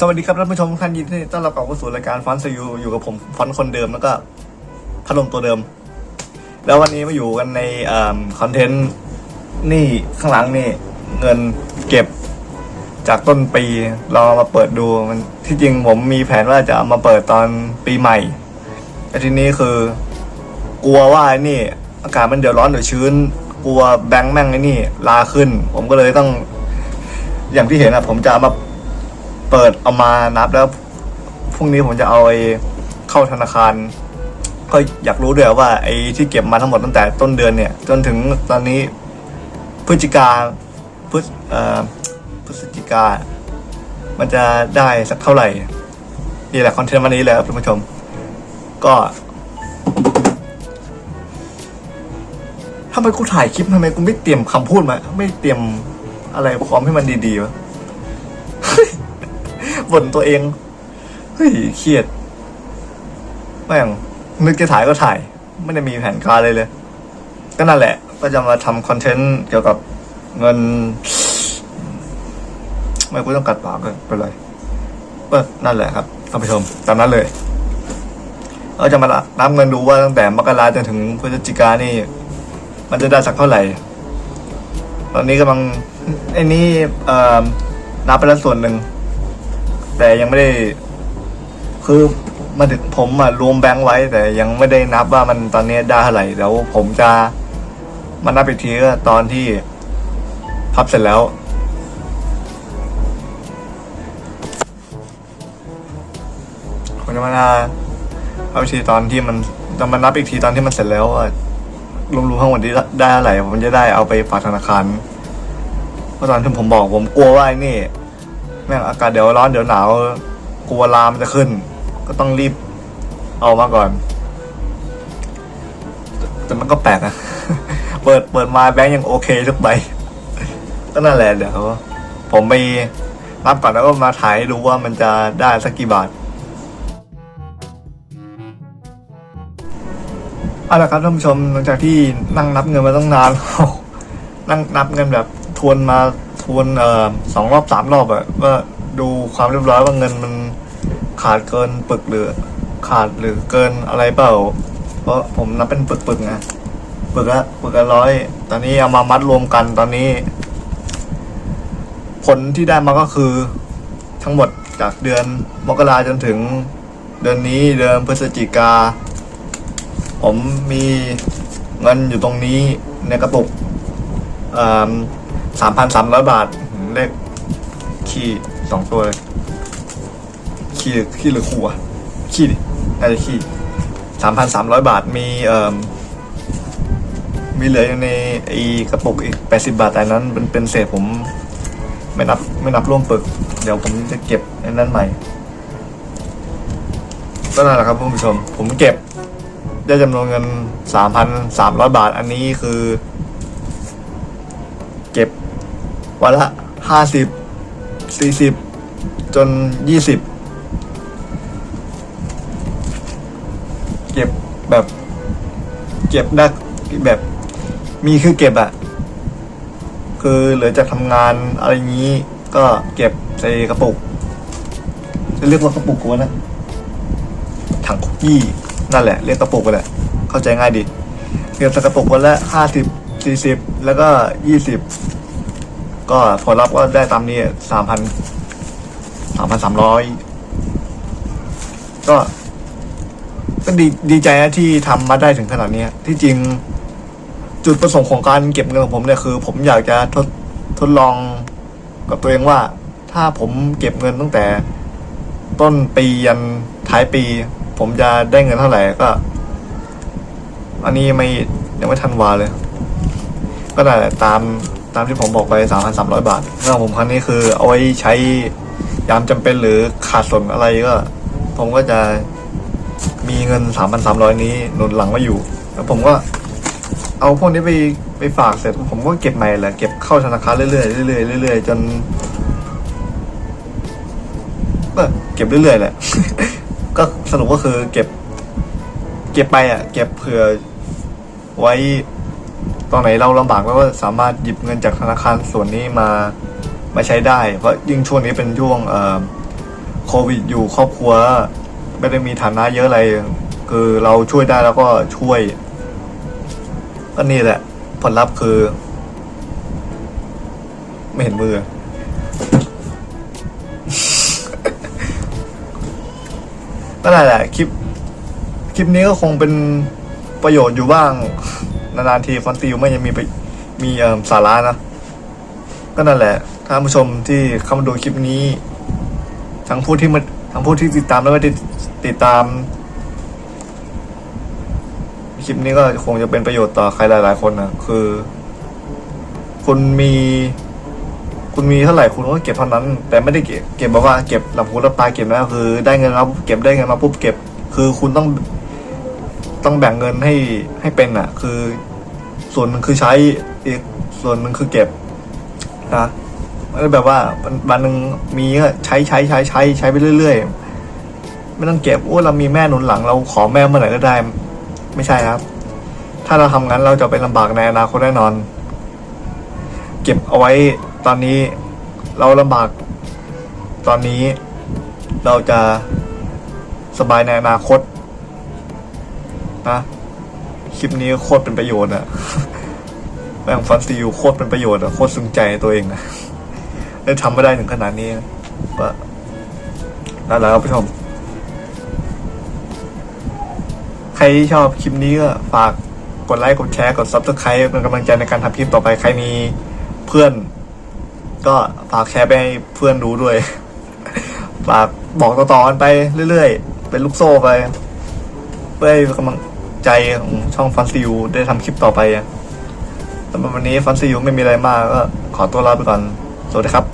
สวัสดีครับท่านผู้ชมทุกท่านยินดีต้อนรับกลับเข้าสู่รายการฟอนต์ยูอยู่กับผมฟอนคนเดิมแล้วก็พัดลมตัวเดิม แล้ววันนี้มาอยู่กันในคอนเทนต์นี่ข้างหลังนี่เงินเก็บจากต้นปีเรามาเปิดดูมันที่จริงผมมีแผนว่าจะามาเปิดตอนปีใหม่แต่ทีนี้คือ กลัวว่าไอ้นี่ อากาศมันเดือดร้อนเดือดชื้น กลัวแบงค์แม่งไอ้นี่ลาขึ้น ผมก็เลยต้อง อย่างที่เห็นอะผมจะามา เปิดเอามานับแล้วพรุ่งนี้ผมจะเอาไอ้เข้าธนาคาร ก็อยากรู้ด้วยว่าไอ้ที่เก็บมาทั้งหมดตั้งแต่ต้นเดือนเนี่ย จนถึงตอนนี้พฤศจิกาพฤศเอ่อพฤศจิกา มันจะได้สักเท่าไหร่นี่แหละคอนเทนต์วันนี้เลยครับท่านผู้ชม ก็ทำไมกูถ่ายคลิปทำไมกูไม่เตรียมคำพูดมา ไม่เตรียมอะไรพร้อมให้มันดีๆวะ บ่นตัวเอง เฮ้ยเครียด แม่งนึกจะถ่ายก็ถ่าย ไม่ได้มีแผนการเลยเลย ก็นั่นแหละ ก็จะมาทำคอนเทนต์เกี่ยวกับเงิน ไม่กูต้องกัดปากเลยไปเลยก็นั่นแหละครับท่านผู้ชมตามนั้นเลยเราจะมานับเงินดูว่าตั้งแต่มกราจนถึงพฤศจิกานี่ มันจะได้สักเท่าไหร่ ตอนนี้กำลังไอ้นี่เอ่อนับไปแล้วส่วนหนึ่ง แต่ยังไม่ได้ คือมาถึงผมอะรวมแบงค์ไว้ แต่ยังไม่ได้นับว่ามันตอนนี้ได้เท่าไหร่เดี๋ยวผมจะมานับอีกทีก็ตอนที่พับเสร็จแล้ว ผมจะมาเอาอีกทีตอนที่มันจะมานับอีกทีตอนที่มันเสร็จแล้วว่ารวมๆทั้งหมดที่ได้เท่าไหร่ผมจะได้เอาไปฝากธนาคารเพราะตอนที่ผมบอกผมกลัวว่าไอ้นี่ แม่งอากาศเดี๋ยวร้อนเดี๋ยวหนาวกลัวลามจะขึ้น ก็ต้องรีบเอามาก่อน แต่มันก็แปลกนะ เปิดเปิดมาแบงค์ยังโอเคทุกใบก็นั่นแหละเดี๋ยวผมไปรับก่อนแล้วก็มาถ่ายดูว่ามันจะได้สักกี่บาทเอาละครับท่านผู้ชมหลังจากที่นั่งนับเงินมาตั้งนาน นั่งนับเงินแบบทวนมา ทวนเอ่อสองรอบสามรอบอะว่าดูความเรียบร้อยว่าเงินมันขาดเกินปึกหรือขาดหรือเกินอะไรเปล่า เพราะผมนับเป็นปึกปึกๆไงปึกละปึกละร้อย ตอนนี้เอามามัดรวมกันตอนนี้ ผลที่ได้มาก็คือ ทั้งหมดจากเดือนมกราจนถึง เดือนนี้เดือนพฤศจิกา ผมมีเงินอยู่ตรงนี้ในกระปุก สามพันสามร้อยบาทเลขขี้สองตัวเลยขี้หรือขี้หรือคู่อะขี้ดิน่าจะขี้สามพันสามร้อยบาทมีเอ่อมีเหลืออยู่ในไอ้กระปุกอีกแปดสิบาทแต่นั้นเป็นเป็นเศษผม ไม่นับไม่นับร่วมปึก เดี๋ยวผมจะเก็บในนั้นใหม่ก็นั่นแหละครับผู้ชม ผมเก็บได้จำนวนเงินสามพันสามร้อยบาท อันนี้คือ เก็บ วันละห้าสิบสี่สิบจนยี่สิบเก็บแบบ เก็บได้แบบ มีคือเก็บอะคือเหลือจากทำงานอะไรงนี้ ก็เก็บใส่กระปุก จะเรียกว่ากระปุกวะนะถังคุกกี้นั่นแหละเรียกกระปุกไปแหละเข้าใจง่ายดีเก็บใส่กระปุกวันละห้าสิบสี่สิบแล้วก็ยี่สิบ ก็ผลลัพธ์ก็ได้ตามนี้สามพันสามพันสามร้อยก็ ก็ดีดีใจนะที่ทำมาได้ถึงขนาดนี้ที่จริง จุดประสงค์ของการเก็บเงินของผมเนี่ยคือ ผมอยากจะทดทดลองกับตัวเองว่า ถ้าผมเก็บเงินตั้งแต่ ต้นปียันท้ายปี ผมจะได้เงินเท่าไหร่ก็ อันนี้ไม่ยังไม่ทันวาเลย ก็นั่ตาม ตามที่ผมบอกไปสามพันสามร้อยบาทเรื่องผมครั้งนี้คือเอาไว้ใช้ยามจำเป็นหรือขาดส่วนอะไรก็ ผมก็จะมีเงินสามพันสามร้อยนี้หนุนหลังไว้อยู่ แล้วผมก็เอาพวกนี้ไปไปฝากเสร็จ ผมก็เก็บใหม่แหละเก็บเข้าธนาคารเรื่อยๆเรื่อยๆเรื่อยๆจนก็เก็บเรื่อยๆแหละ ก็สรุปก็คือเก็บ เก็บไปอะ เก็บเผื่อไว้ ตอนไหนเราลำบากเราก็สามารถหยิบเงินจากธนาคารส่วนนี้มามาใช้ได้ เพราะยิ่งช่วงนี้เป็นช่วงเอ่อโควิดอยู่ครอบครัวไม่ได้มีฐานะเยอะอะไร คือเราช่วยได้แล้วก็ช่วย ก็นี่แหละ ผลลัพธ์คือ ไม่เห็นมือนั่นแหละคลิป คลิปนี้ก็คงเป็นประโยชน์อยู่บ้าง นานๆทีฟอนติวไม่ยังมีไปมีเอ่อสาระนะ ก็นั่นแหละท่านผู้ชมที่เข้ามาดูคลิปนี้ ทั้งผู้ที่มาทั้งผู้ที่ติดตามแล้วก็ติดติดตาม คลิปนี้ก็คงจะเป็นประโยชน์ต่อใครหลายๆคนนะคือ คุณมี คุณมีเท่าไหร่คุณก็เก็บเท่านั้น แต่ไม่ได้เก็บเก็บแบบว่าเก็บหลับหูหลับตาเก็บนะคือ ได้เงินแล้วเก็บได้เงินมาปุ๊บเก็บ คือคุณต้อง ต้องแบ่งเงินให้ให้เป็นอะ คือ ส่วนหนึ่งคือใช้อีกส่วนหนึ่งคือเก็บนะไม่ได้แบบว่าวันวันหนึ่งมีก็ใช้ใช้ใช้ใช้ใช้ไปเรื่อยๆ ไม่ต้องเก็บโอ้เรามีแม่หนุนหลัง เราขอแม่เมื่อไหร่ก็ได้ ไม่ใช่ครับ ถ้าเราทำงั้นเราจะเป็นลำบากในอนาคตแน่นอน เก็บเอาไว้ตอนนี้เราลำบาก ตอนนี้ เราจะสบายในอนาคต นะคลิปนี้โคตรเป็นประโยชน์อะแม่งฟันซีอูโคตรเป็นประโยชน์อะโคตรซึ้งใจตัวเองนะได้ทำไม่ได้ถึงขนาดนี้นะก็นั่นแหละครับผู้ชม ใครที่ชอบคลิปนี้ก็ฝากกดไลค์กดแชร์กดซับสไครป์เป็นกำลังใจในการทำคลิปต่อไปใครมีเพื่อน ก็ฝากแชร์ไปให้เพื่อนรู้ด้วย ฝากบอกต่อๆกันไปเรื่อยๆ เป็นลูกโซ่ไปเพื่อให้กำลัง ใจของช่องฟันซิวได้ทำคลิปต่อไปสำหรับวันนี้ฟันซิวไม่มีอะไรมากก็ขอตัวลาไปก่อน สวัสดีครับ